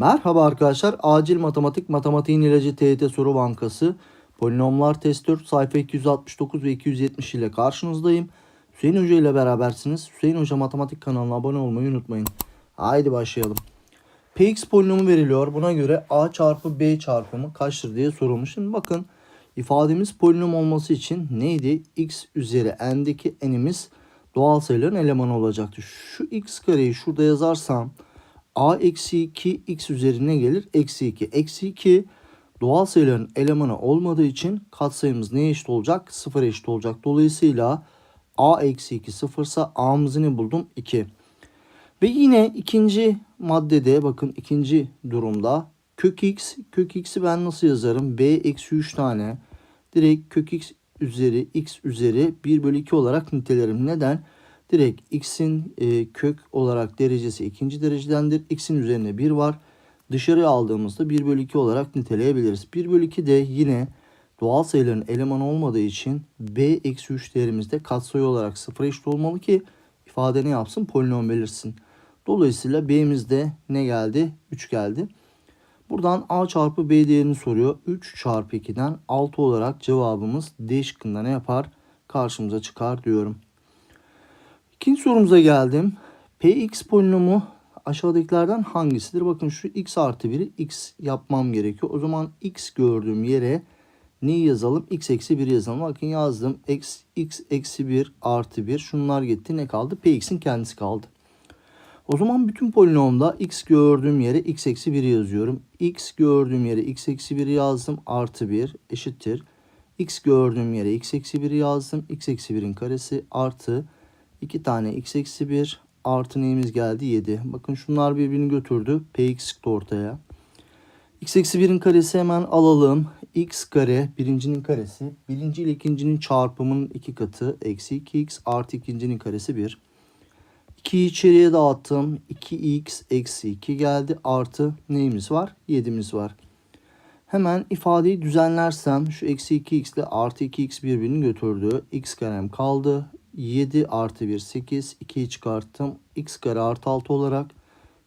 Merhaba arkadaşlar. Acil Matematik Matematiğin İlacı TYT Soru Bankası Polinomlar Test 4 sayfa 269 ve 270 ile karşınızdayım. Hüseyin Hoca ile berabersiniz. Hüseyin Hoca Matematik kanalına abone olmayı unutmayın. Haydi başlayalım. Px polinomu veriliyor. Buna göre a çarpı b çarpımı kaçtır diye sorulmuş. Şimdi bakın ifademiz polinom olması için neydi? x üzeri n'deki n'imiz doğal sayıların elemanı olacaktı. Şu x kareyi şurada yazarsam a eksi 2 x üzerine gelir. Eksi 2. Eksi 2 doğal sayıların elemanı olmadığı için katsayımız neye eşit olacak? 0 eşit olacak. Dolayısıyla a eksi 2 sıfırsa a'mızı ne buldum? 2. Ve yine ikinci maddede bakın ikinci durumda kök x, kök x'i ben nasıl yazarım? b eksi 3 tane direkt kök x üzeri x üzeri 1 bölü 2 olarak nitelerim. Neden? Direkt x'in e, kök olarak derecesi ikinci derecedendir. x'in üzerine 1 var. Dışarıya aldığımızda 1 bölü 2 olarak niteleyebiliriz. 1 bölü 2 de yine doğal sayıların elemanı olmadığı için b eksi 3 değerimizde katsayı olarak 0 eşit olmalı ki ifade ne yapsın? Polinom belirsin. Dolayısıyla b'mizde ne geldi? 3 geldi. Buradan a çarpı b değerini soruyor. 3 çarpı 2'den 6 olarak cevabımız D şıkkında ne yapar? Karşımıza çıkar diyorum. İkinci sorumuza geldim. Px polinomu aşağıdakilerden hangisidir? Bakın şu x artı 1'i x yapmam gerekiyor. O zaman x gördüğüm yere neyi yazalım? x eksi 1 yazalım. Bakın yazdım. x, x eksi 1 artı 1. Şunlar gitti. Ne kaldı? Px'in kendisi kaldı. O zaman bütün polinomda x gördüğüm yere x eksi 1 yazıyorum. x gördüğüm yere x eksi 1 yazdım. Artı 1 eşittir. x gördüğüm yere x eksi 1 yazdım. x eksi 1'in karesi artı 2 tane x eksi 1 artı neyimiz geldi 7. Bakın şunlar birbirini götürdü. px çıktı ortaya. x eksi 1'in karesi hemen alalım. x kare birincinin karesi. Birinci ile ikincinin çarpımının iki katı. Eksi 2x artı ikincinin karesi 1. 2'yi içeriye dağıttım. 2x eksi 2 geldi. Artı neyimiz var? 7'miz var. Hemen ifadeyi düzenlersem şu eksi 2x ile artı 2x birbirini götürdü. x karem kaldı. 7 artı 1 8. 2'yi çıkarttım. x kare artı 6 olarak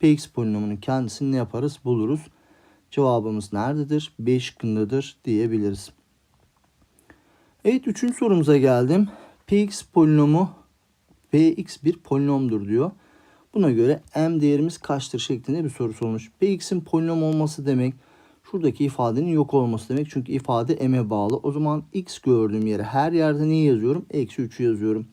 px polinomunun kendisini ne yaparız? Buluruz. Cevabımız nerededir? B şıkkındadır diyebiliriz. Evet üçüncü sorumuza geldim. px polinomu px bir polinomdur diyor. Buna göre m değerimiz kaçtır şeklinde bir soru sorulmuş. px'in polinom olması demek şuradaki ifadenin yok olması demek. Çünkü ifade m'e bağlı. O zaman x gördüğüm yere her yerde neyi yazıyorum? Eksi 3'ü yazıyorum.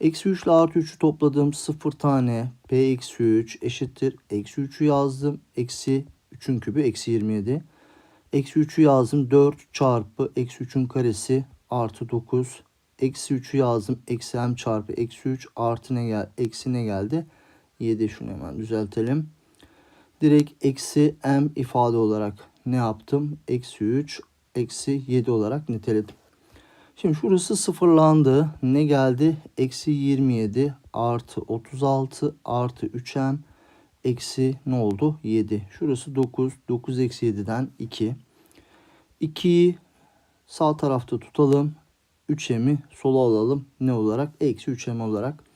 Eksi 3 ile artı 3'ü topladım. 0 tane p eksi 3 eşittir. Eksi 3'ü yazdım. Eksi 3'ün kübü eksi 27. Eksi 3'ü yazdım. 4 çarpı eksi 3'ün karesi artı 9. Eksi 3'ü yazdım. Eksi m çarpı eksi 3 artı ne gel eksi ne geldi? 7 şunu hemen düzeltelim. Direkt eksi m ifade olarak ne yaptım? Eksi 3 eksi 7 olarak niteledim. Şimdi şurası sıfırlandı. Ne geldi? Eksi 27 artı 36 artı 3m eksi ne oldu? 7. Şurası 9. 9 eksi 7'den 2. 2'yi sağ tarafta tutalım. 3m'i sola alalım. Ne olarak? Eksi 3m olarak.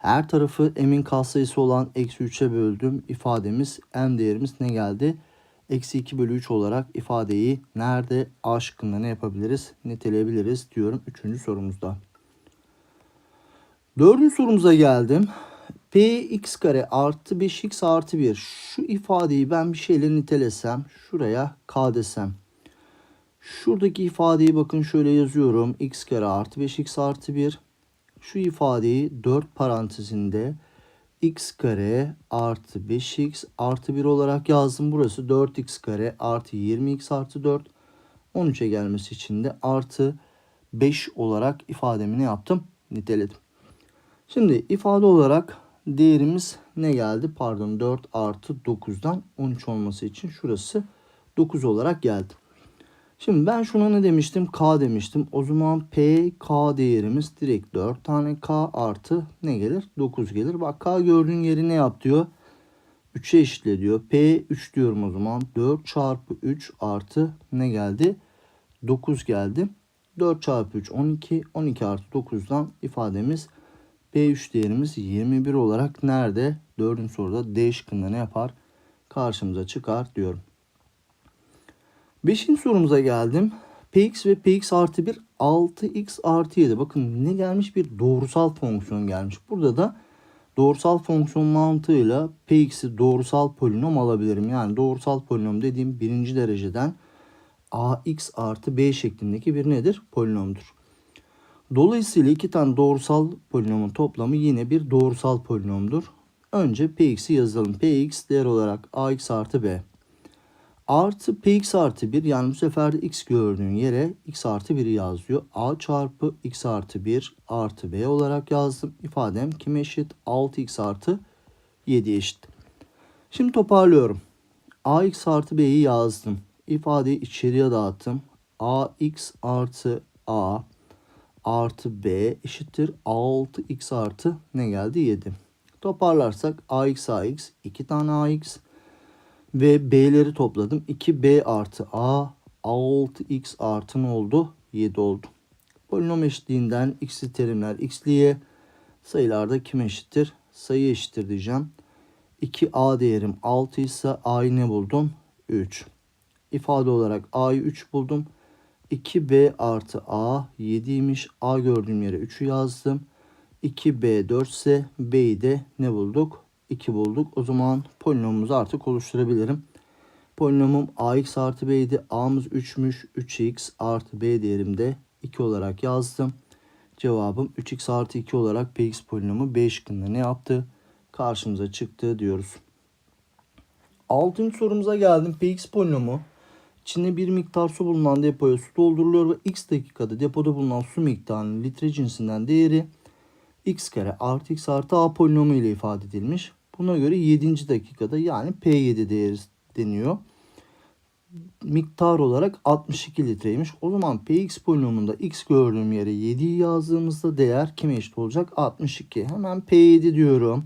Her tarafı m'in katsayısı olan eksi 3'e böldüm. İfademiz m değerimiz ne geldi? Eksi 2 bölü 3 olarak ifadeyi nerede A şıkkında ne yapabiliriz? Niteleyebiliriz diyorum 3. sorumuzda. Dördüncü sorumuza geldim. Px kare artı 5x artı 1. Şu ifadeyi ben bir şeyle nitelesem. Şuraya k desem. Şuradaki ifadeyi bakın şöyle yazıyorum. x kare artı 5x artı 1. Şu ifadeyi 4 parantezinde x kare artı 5x artı 1 olarak yazdım. Burası 4x kare artı 20x artı 4. 13'e gelmesi için de artı 5 olarak ifademi ne yaptım? Niteledim. Şimdi ifade olarak değerimiz ne geldi? Pardon 4 artı 9'dan 13 olması için şurası 9 olarak geldi. Şimdi ben şuna ne demiştim? K demiştim. O zaman P, K değerimiz direkt 4 tane K artı ne gelir? 9 gelir. Bak K gördüğün yeri ne yap diyor? 3'e eşitle diyor. P 3 diyorum o zaman. 4 çarpı 3 artı ne geldi? 9 geldi. 4 çarpı 3 12. 12 artı 9'dan ifademiz P3 değerimiz 21 olarak nerede? 4. soruda D şıkkında ne yapar? karşımıza çıkar diyorum. Beşinci sorumuza geldim. Px ve Px artı 1 6x artı 7. Bakın ne gelmiş? Bir doğrusal fonksiyon gelmiş. Burada da doğrusal fonksiyon mantığıyla Px'i doğrusal polinom alabilirim. Yani doğrusal polinom dediğim birinci dereceden ax artı b şeklindeki bir nedir? Polinomdur. Dolayısıyla iki tane doğrusal polinomun toplamı yine bir doğrusal polinomdur. Önce px'i yazalım. px değer olarak ax artı b. Artı px artı 1 yani bu sefer x gördüğün yere x artı 1'i yazıyor. a çarpı x artı 1 artı b olarak yazdım. İfadem kime eşit? 6x artı 7 eşit. Şimdi toparlıyorum. ax artı b'yi yazdım. İfadeyi içeriye dağıttım. ax artı a artı b eşittir 6x artı ne geldi 7. Toparlarsak ax ax 2 tane ax ve b'leri topladım. 2b artı a 6x artı ne oldu? 7 oldu. Polinom eşitliğinden x'li terimler x'liye sayılarda kim eşittir? Sayı eşittir diyeceğim. 2a değerim 6 ise a'yı ne buldum? 3. İfade olarak a'yı 3 buldum. 2b artı a 7'ymiş. a gördüğüm yere 3'ü yazdım. 2b 4 ise b'yi de ne bulduk? 2 bulduk. O zaman polinomumuzu artık oluşturabilirim. Polinomum ax artı b'ydi. a'mız 3'müş. 3x artı b değerim de 2 olarak yazdım. Cevabım 3x artı 2 olarak px polinomu b şıkkında ne yaptı? Karşımıza çıktı diyoruz. Altıncı sorumuza geldim. px polinomu içinde bir miktar su bulunan depoya su dolduruluyor ve x dakikada depoda bulunan su miktarının litre cinsinden değeri x kare artı x artı a polinomu ile ifade edilmiş. Buna göre 7. dakikada yani P7 değeri deniyor. Miktar olarak 62 litreymiş. O zaman Px polinomunda x gördüğüm yere 7'yi yazdığımızda değer kime eşit olacak? 62. Hemen P7 diyorum.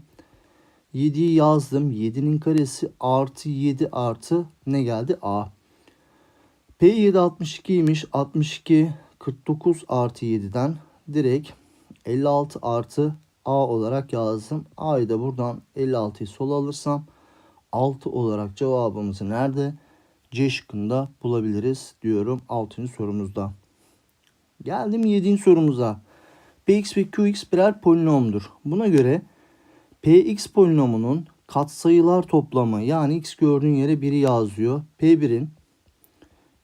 7'yi yazdım. 7'nin karesi artı 7 artı ne geldi? A. P7 62'ymiş. 62 49 artı 7'den direkt 56 artı A olarak yazdım. A'yı da buradan 56'yı sol alırsam 6 olarak cevabımızı nerede? C şıkkında bulabiliriz diyorum 6. sorumuzda. Geldim 7. sorumuza. Px ve Qx birer polinomdur. Buna göre Px polinomunun katsayılar toplamı yani x gördüğün yere 1'i yazıyor. P1'in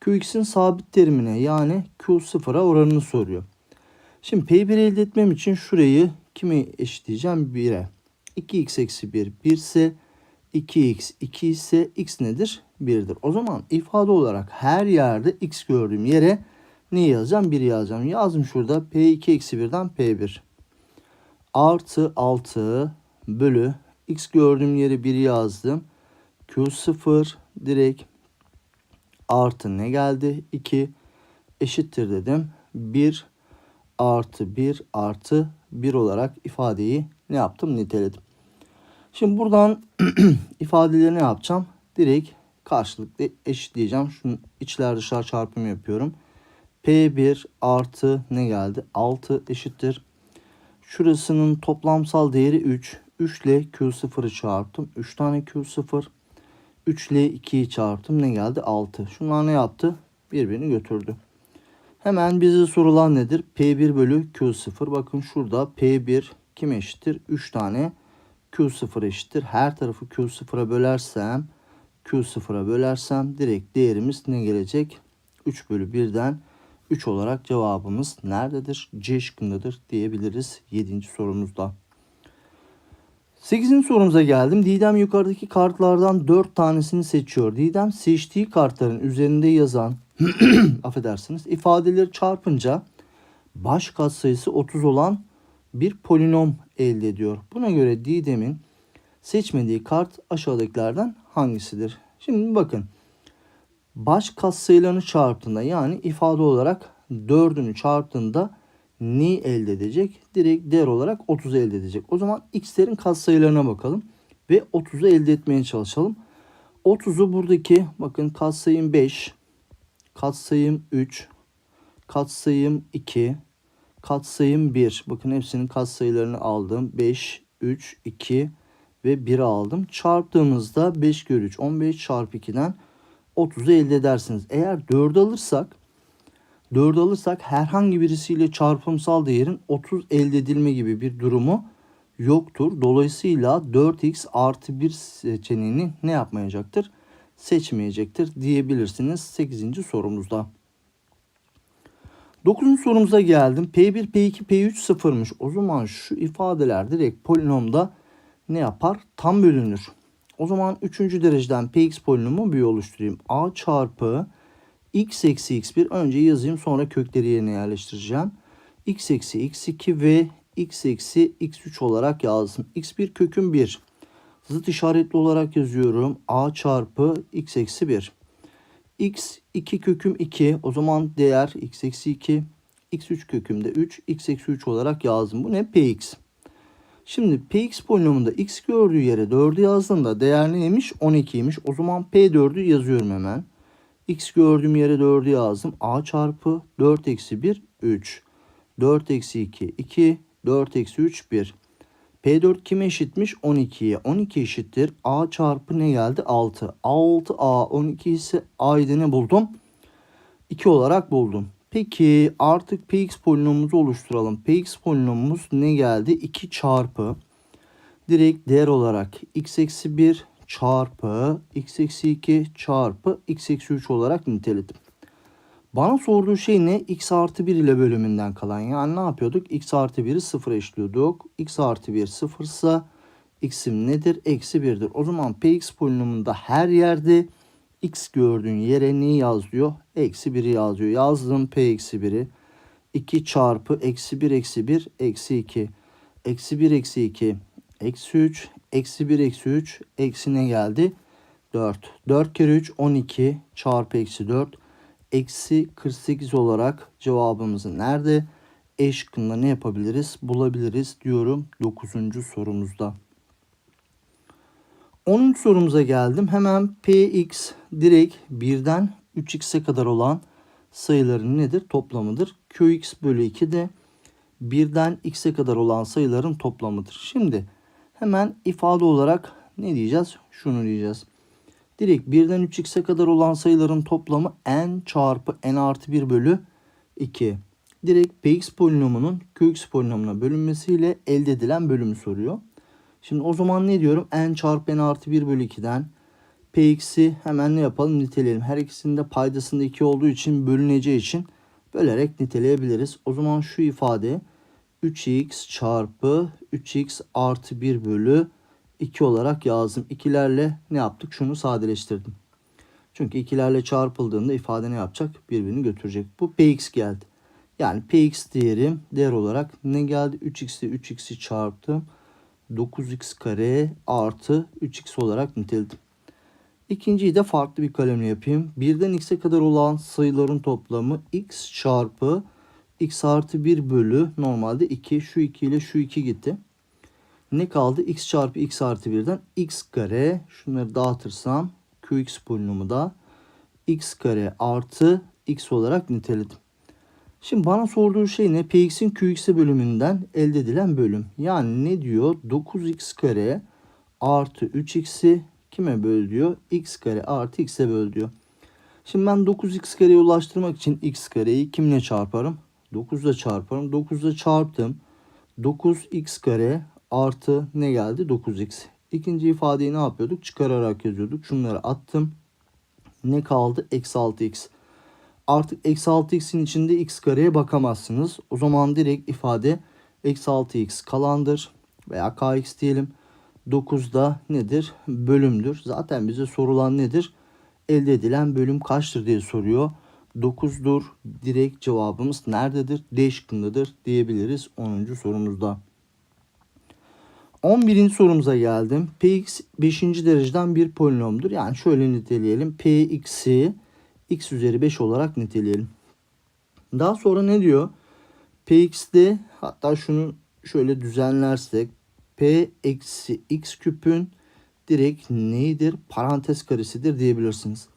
Qx'in sabit terimine yani Q0'a oranını soruyor. Şimdi P1 elde etmem için şurayı kimi eşitleyeceğim? 1'e. 2x eksi 1 1 ise 2x 2 ise x nedir? 1'dir. O zaman ifade olarak her yerde x gördüğüm yere ne yazacağım? 1 yazacağım. Yazdım şurada p2 eksi 1'den p1. Artı 6 bölü x gördüğüm yere 1 yazdım. Q0 direkt artı ne geldi? 2 eşittir dedim. 1 artı 1 artı 1 olarak ifadeyi ne yaptım? Niteledim. Şimdi buradan ifadeleri ne yapacağım? Direkt karşılıklı eşitleyeceğim. Şunu içler dışlar çarpımı yapıyorum. P1 artı ne geldi? 6 eşittir. Şurasının toplamsal değeri 3. 3 ile Q0'ı çarptım. 3 tane Q0. 3 ile 2'yi çarptım. Ne geldi? 6. Şunlar ne yaptı? Birbirini götürdü. Hemen bize sorulan nedir? P1 bölü Q0. Bakın şurada P1 kim eşittir? 3 tane Q0 eşittir. Her tarafı Q0'a bölersem Q0'a bölersem direkt değerimiz ne gelecek? 3 bölü 1'den 3 olarak cevabımız nerededir? C şıkkındadır diyebiliriz 7. sorumuzda. 8. sorumuza geldim. Didem yukarıdaki kartlardan 4 tanesini seçiyor. Didem seçtiği kartların üzerinde yazan affedersiniz ifadeleri çarpınca baş katsayısı 30 olan bir polinom elde ediyor. Buna göre Didem'in seçmediği kart aşağıdakilerden hangisidir? Şimdi bakın. Baş katsayılarını çarptığında yani ifade olarak 4'ünü çarptığında neyi elde edecek? Direkt değer olarak 30 elde edecek. O zaman x'lerin katsayılarına bakalım ve 30'u elde etmeye çalışalım. 30'u buradaki bakın katsayım 5, katsayım 3, katsayım 2, katsayım 1. Bakın hepsinin katsayılarını aldım. 5, 3, 2, ve 1'i aldım. Çarptığımızda 5 kere 3 15 çarpı 2'den 30'u elde edersiniz. Eğer 4 alırsak 4 alırsak herhangi birisiyle çarpımsal değerin 30 elde edilme gibi bir durumu yoktur. Dolayısıyla 4x artı 1 seçeneğini ne yapmayacaktır? Seçmeyecektir diyebilirsiniz 8. sorumuzda. 9. sorumuza geldim. P1, P2, P3 sıfırmış. O zaman şu ifadeler direkt polinomda ne yapar? Tam bölünür. O zaman 3. dereceden Px polinomu bir oluşturayım. A çarpı x eksi x1 önce yazayım sonra kökleri yerine yerleştireceğim. x eksi x2 ve x eksi x3 olarak yazdım. x1 köküm 1. Zıt işaretli olarak yazıyorum. a çarpı x eksi 1. x 2 köküm 2. O zaman değer x eksi 2. x3 köküm de 3. x eksi 3 olarak yazdım. Bu ne? px. Şimdi px polinomunda x gördüğü yere 4'ü yazdığımda değer neymiş? 12'ymiş. O zaman p4'ü yazıyorum hemen. x gördüğüm yere 4'ü yazdım. a çarpı 4 eksi 1 3. 4 eksi 2 2. 4 eksi 3 1. P4 kime eşitmiş? 12'ye. 12 eşittir. A çarpı ne geldi? 6. 6A 12 ise A'yı ne buldum? 2 olarak buldum. Peki artık Px polinomumuzu oluşturalım. Px polinomumuz ne geldi? 2 çarpı direkt değer olarak x eksi 1 çarpı x eksi 2 çarpı x eksi 3 olarak niteledim. Bana sorduğu şey ne? x artı 1 ile bölümünden kalan. Yani ne yapıyorduk? x artı 1'i sıfıra eşliyorduk. x artı 1 sıfırsa x'im nedir? Eksi 1'dir. O zaman px polinomunda her yerde x gördüğün yere neyi yazıyor? Eksi 1'i yazıyor. Yazdım p eksi 1'i. 2 çarpı eksi 1 eksi 1 eksi 2. Eksi 1 eksi 2 eksi 3. Eksi 1 eksi 3 eksi ne geldi? 4. 4 kere 3 12 çarpı eksi 4 eksi 48 olarak cevabımızı nerede? E şıkkında ne yapabiliriz? Bulabiliriz diyorum 9. sorumuzda. 10. sorumuza geldim. Hemen px direkt 1'den 3x'e kadar olan sayıların nedir? Toplamıdır. qx bölü 2 de 1'den x'e kadar olan sayıların toplamıdır. Şimdi hemen ifade olarak ne diyeceğiz? Şunu diyeceğiz. Direkt 1'den 3x'e kadar olan sayıların toplamı n çarpı n artı 1 bölü 2. Direkt px polinomunun qx polinomuna bölünmesiyle elde edilen bölümü soruyor. Şimdi o zaman ne diyorum? n çarpı n artı 1 bölü 2'den px'i hemen ne yapalım? Niteleyelim. Her ikisinde paydasında 2 olduğu için bölüneceği için bölerek niteleyebiliriz. O zaman şu ifade 3x çarpı 3x artı 1 bölü 2 olarak yazdım. İkilerle ne yaptık? Şunu sadeleştirdim. Çünkü ikilerle çarpıldığında ifade ne yapacak? Birbirini götürecek. Bu px geldi. Yani px değerim değer olarak ne geldi? 3x'li 3x'i çarptım. 9x kare artı 3x olarak niteledim. İkinciyi de farklı bir kalemle yapayım. 1'den x'e kadar olan sayıların toplamı x çarpı x artı 1 bölü normalde 2. Şu 2 ile şu 2 gitti. Ne kaldı? x çarpı x artı 1'den x kare. Şunları dağıtırsam qx polinomu da x kare artı x olarak niteledim. Şimdi bana sorduğu şey ne? Px'in qx'e bölümünden elde edilen bölüm. Yani ne diyor? 9x kare artı 3x'i kime böl diyor? x kare artı x'e böl diyor. Şimdi ben 9x kareye ulaştırmak için x kareyi kimle çarparım? 9 ile çarparım. 9 ile çarptım. 9x kare artı ne geldi? 9x. İkinci ifadeyi ne yapıyorduk? Çıkararak yazıyorduk. Şunları attım. Ne kaldı? Eksi 6x. Artık eksi 6x'in içinde x kareye bakamazsınız. O zaman direkt ifade eksi 6x kalandır. Veya kx diyelim. 9 da nedir? Bölümdür. Zaten bize sorulan nedir? Elde edilen bölüm kaçtır diye soruyor. 9'dur. Direkt cevabımız nerededir? D şıkkındadır diyebiliriz 10. sorumuzda. 11. sorumuza geldim. Px 5. dereceden bir polinomdur. Yani şöyle niteleyelim. Px'i x üzeri 5 olarak niteleyelim. Daha sonra ne diyor? Px'de hatta şunu şöyle düzenlersek p eksi x küpün direkt neyidir? Parantez karesidir diyebilirsiniz.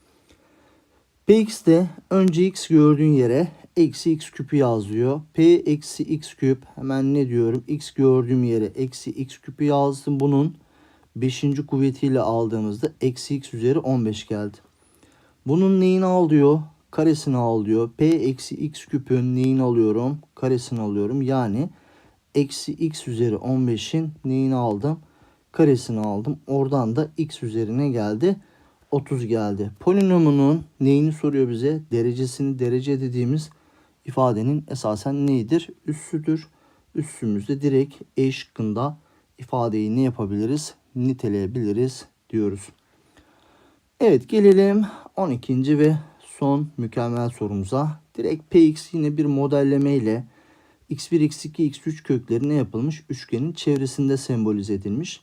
Px'de önce x gördüğün yere eksi x küpü yazıyor. P eksi x küp hemen ne diyorum? X gördüğüm yere eksi x küpü yazdım. Bunun 5. kuvvetiyle aldığımızda eksi x üzeri 15 geldi. Bunun neyini al diyor? Karesini al diyor. P eksi x küpün neyini alıyorum? Karesini alıyorum. Yani eksi x üzeri 15'in neyini aldım? Karesini aldım. Oradan da x üzerine geldi. 30 geldi. Polinomunun neyini soruyor bize? Derecesini derece dediğimiz ifadenin esasen neyidir? Üssüdür. Üssümüzde direkt E şıkkında ifadeyi ne yapabiliriz? Niteleyebiliriz diyoruz. Evet gelelim 12. ve son mükemmel sorumuza. Direkt Px yine bir modelleme ile x1, x2, x3 kökleri ne yapılmış? Üçgenin çevresinde sembolize edilmiş.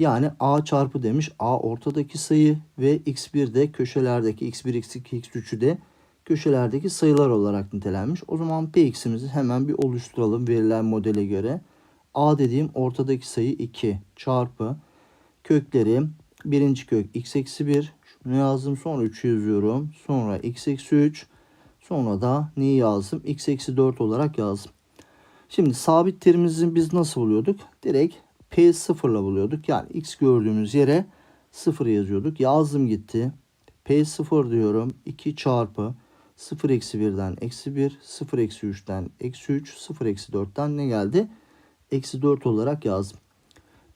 Yani a çarpı demiş. a ortadaki sayı ve x1 de köşelerdeki x1, x2, x3'ü de köşelerdeki sayılar olarak nitelenmiş. O zaman px'imizi hemen bir oluşturalım verilen modele göre. a dediğim ortadaki sayı 2 çarpı kökleri birinci kök x eksi 1 şunu yazdım sonra 3'ü yazıyorum. Sonra x eksi 3 sonra da neyi yazdım? x eksi 4 olarak yazdım. Şimdi sabit terimizi biz nasıl buluyorduk? Direkt P sıfırla buluyorduk. Yani x gördüğümüz yere 0 yazıyorduk. Yazdım gitti. P sıfır diyorum. 2 çarpı 0 eksi 1'den eksi 1, 0 eksi 3'ten eksi 3, 0 eksi 4'ten ne geldi? Eksi 4 olarak yazdım.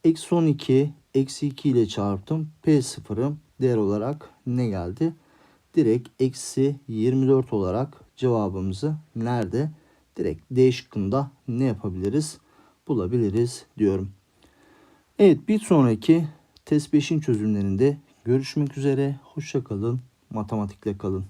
Eksi 12, eksi 2 ile çarptım. P sıfırım değer olarak ne geldi? Direkt eksi 24 olarak cevabımızı nerede? Direkt D şıkkında ne yapabiliriz? Bulabiliriz diyorum. Evet bir sonraki test 5'in çözümlerinde görüşmek üzere. Hoşça kalın. Matematikle kalın.